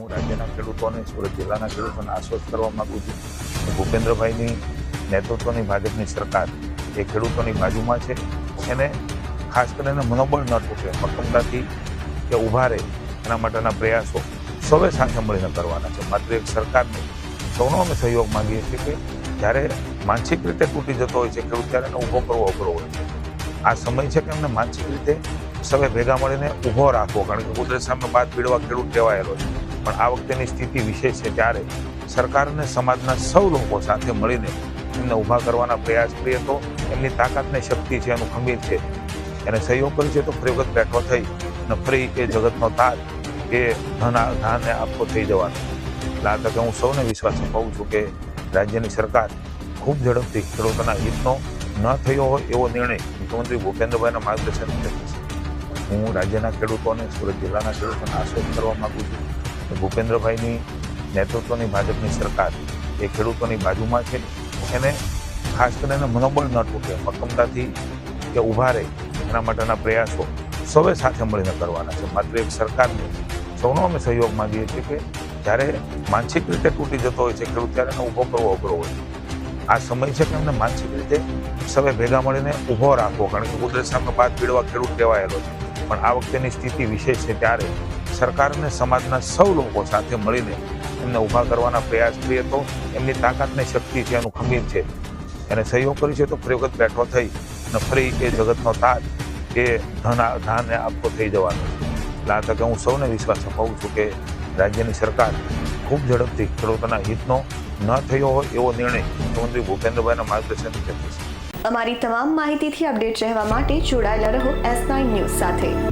હું રાજ્યના ખેડૂતોને, સુરત જિલ્લાના ખેડૂતોને આશ્વસ્ત કરવા માંગુ છું. ભૂપેન્દ્રભાઈની નેતૃત્વની ભાજપની સરકાર એ ખેડૂતોની બાજુમાં છે. એને ખાસ કરીને મનોબળ ન તૂટે, મક્કમતાથી કે ઊભા રહે, એના માટેના પ્રયાસો સૌએ સાથે મળીને કરવાના છે. માત્ર એક સરકારને સૌનો અમે સહયોગ માંગીએ છીએ કે જ્યારે માનસિક રીતે તૂટી જતો હોય છે ખેડૂત, ત્યારે એને ઊભો કરવો અઘરો હોય છે. આ સમય છે કે એમને માનસિક રીતે સૌએ ભેગા મળીને ઊભો રાખવો, કારણ કે કુદરત સામે બાદ પીડવા ખેડૂત ટેવાયેલો છે. પણ આ વખતેની સ્થિતિ વિશેષ છે ત્યારે સરકારને સમાજના સૌ લોકો સાથે મળીને એમને ઊભા કરવાના પ્રયાસ કરીએ તો એમની તાકાતને શક્તિ છે એનું ખમીર છે. એને સહયોગ કરી છે તો ફરી વખત બેઠો થઈ અને ફરી એ જગતનો તાજ એ ધના ધાને આપતો થઈ જવાનો. એટલે આ તકે હું સૌને વિશ્વાસ અપાવું છું કે રાજ્યની સરકાર ખૂબ ઝડપથી ખેડૂતોના હિતનો ન થયો હોય એવો નિર્ણય મુખ્યમંત્રી ભૂપેન્દ્રભાઈના માર્ગદર્શન હેઠળ હું રાજ્યના ખેડૂતોને, સુરત જિલ્લાના ખેડૂતોને આશ્વસ્ત કરવા માગું છું. ભૂપેન્દ્રભાઈની નેતૃત્વની ભાજપની સરકાર એ ખેડૂતોની બાજુમાં છે એને ખાસ કરીને મનોબળ ન તૂટે મક્કમતાથી કે ઊભા રહે એના માટેના પ્રયાસો સૌએ સાથે મળીને કરવાના છે. માત્ર એક સરકારને સૌનો અમે સહયોગ માંગીએ છીએ કે જ્યારે માનસિક રીતે તૂટી જતો હોય છે, ખેડૂત ત્યારે એને ઊભો કરવો, અઘરો હોય આ સમય છે કે એમને માનસિક રીતે સૌએ ભેગા મળીને ઊભો રાખવો, કારણ કે કુદરત સામે બાદ પીડવા ખેડૂત કહેવાયેલો છે. પણ આ વખતેની સ્થિતિ વિશેષ છે ત્યારે સરકાર અને સમાજના સૌ લોકો સાથે મળીને એમને ઊભા કરવાના પ્રયાસ કરીએ તો એમની તાકાત ને શક્તિ છે, એનું ખમીર છે. એને સહયોગ કરી છે તો ફરી વખત બેઠો થઈ અને ફરી એ જગતનો તાજ એ ધન ધાનને આપતો થઈ જવાનો. લા તકે હું સૌને વિશ્વાસ અપાવું છું કે રાજ્યની સરકાર ખૂબ ઝડપથી ખેડૂતોના હિતનો ન થયો હોય એવો નિર્ણય મુખ્યમંત્રી ભૂપેન્દ્રભાઈના માર્ગદર્શન થશે અમારી તમામ માહિતીથી અપડેટ રહેવા માટે જોડાયેલા રહો એસ નાઇન ન્યૂઝ સાથે.